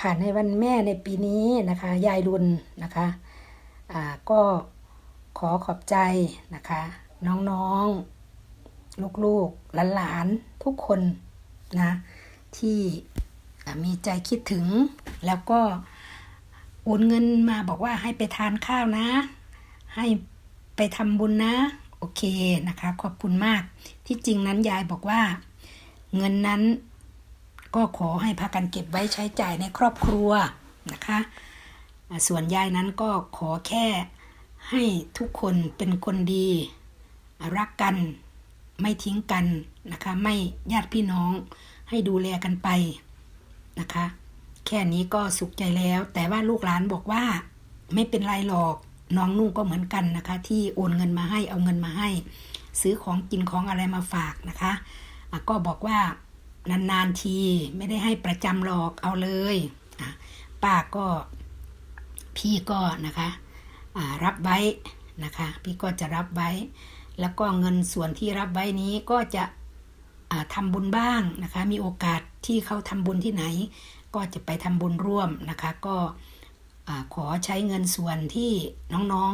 ค่ะในวันแม่ในปีนี้นะคะ ยายรุนนะคะอ่าก็ขอขอบใจนะคะ น้องๆ ลูกๆหลานๆทุกคนนะที่มีใจคิดถึง แล้วก็โอนเงินมาบอกว่าให้ไปทานข้าวนะ ให้ไปทำบุญนะ โอเคนะคะ ขอบคุณมากที่จริงนั้นยายบอกว่า เงินนั้น ก็ขอให้พากันเก็บไว้ใช้จ่ายในครอบครัวนะคะ ส่วนยายนั้นก็ขอแค่ให้ทุกคนเป็นคนดี รักกันไม่ทิ้งกันนะคะ ไม่ญาติพี่น้องให้ดูแลกันไปนะคะ แค่นี้ก็สุขใจแล้ว แต่ว่าลูกหลานบอกว่าไม่เป็นไรหรอกน้องนุ่งก็เหมือนกันนะคะ ที่โอนเงินมาให้เอาเงินมาให้ ซื้อของกินของอะไรมาฝากนะคะะก็บอกว่า นานๆที ไม่ได้ให้ประจำหรอกเอาเลยป้าก็พี่ก็นะคะรับไว้นะคะ พี่ก็จะรับไว้ แล้วก็เงินส่วนที่รับไว้นี้ก็จะอ่าทำบุญบ้างนะคะ มีโอกาสที่เขาทำบุญที่ไหน ก็จะไปทำบุญร่วมนะคะ ก็ขอใช้เงินส่วนที่น้อง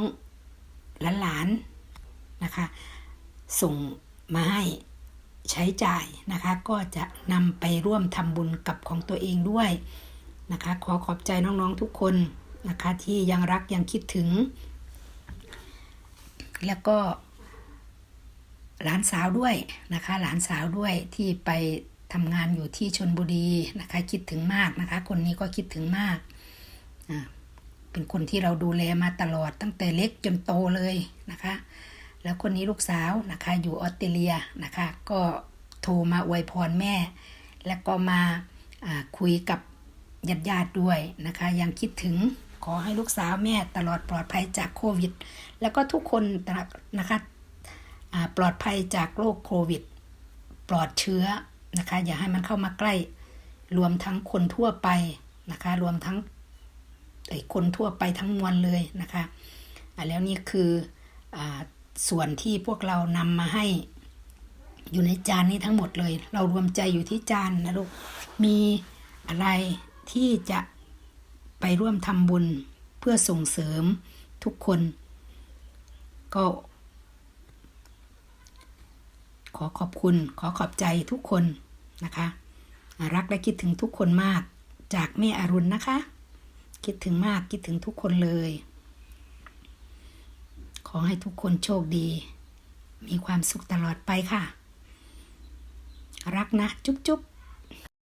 ๆหลานๆนะคะ ส่งมาให้ ใช้จ่ายนะคะ ก็จะนำไปร่วมทำบุญกับของตัวเองด้วยนะคะ ขอขอบใจน้องๆทุกคนนะคะ ที่ยังรักยังคิดถึง แล้วก็ หลานสาวด้วยนะคะ หลานสาวด้วยที่ไปทำงานอยู่ที่ชนบุรีนะคะ คิดถึงมากนะคะ คนนี้ก็คิดถึงมากเป็นคนที่เราดูแลมาตลอดตั้งแต่เล็กจนโตเลยนะคะ แล้วคนนี้ลูกสาวนะคะอยู่ออสเตรเลียนะคะ ก็โทรมาอวยพรแม่ แล้วก็มาคุยกับญาติญาติด้วยนะคะ ยังคิดถึงขอให้ลูกสาวแม่ตลอดปลอดภัยจากโควิด แล้วก็ทุกคนนะคะปลอดภัยจากโรคโควิด ปลอดเชื้อนะคะ อย่าให้มันเข้ามาใกล้ รวมทั้งคนทั่วไปนะคะ รวมทั้งไอ้คนทั่วไปทั้งมวลเลยนะคะอ่าแล้วนี่คืออ่า ส่วนที่พวกเรานำมาให้อยู่ในจานนี้ทั้งหมดเลย เรารวมใจอยู่ที่จานนะลูก มีอะไรที่จะไปร่วมทำบุญเพื่อส่งเสริมทุกคน ก็ ขอขอบคุณ ขอขอบใจทุกคนนะคะ รักและคิดถึงทุกคนมากจากแม่อรุณนะคะ คิดถึงมากคิดถึงทุกคนเลย อให้ทุกคนโชคดี มีความสุขตลอดไปค่ะ รักนะ จุ๊บจุ๊บ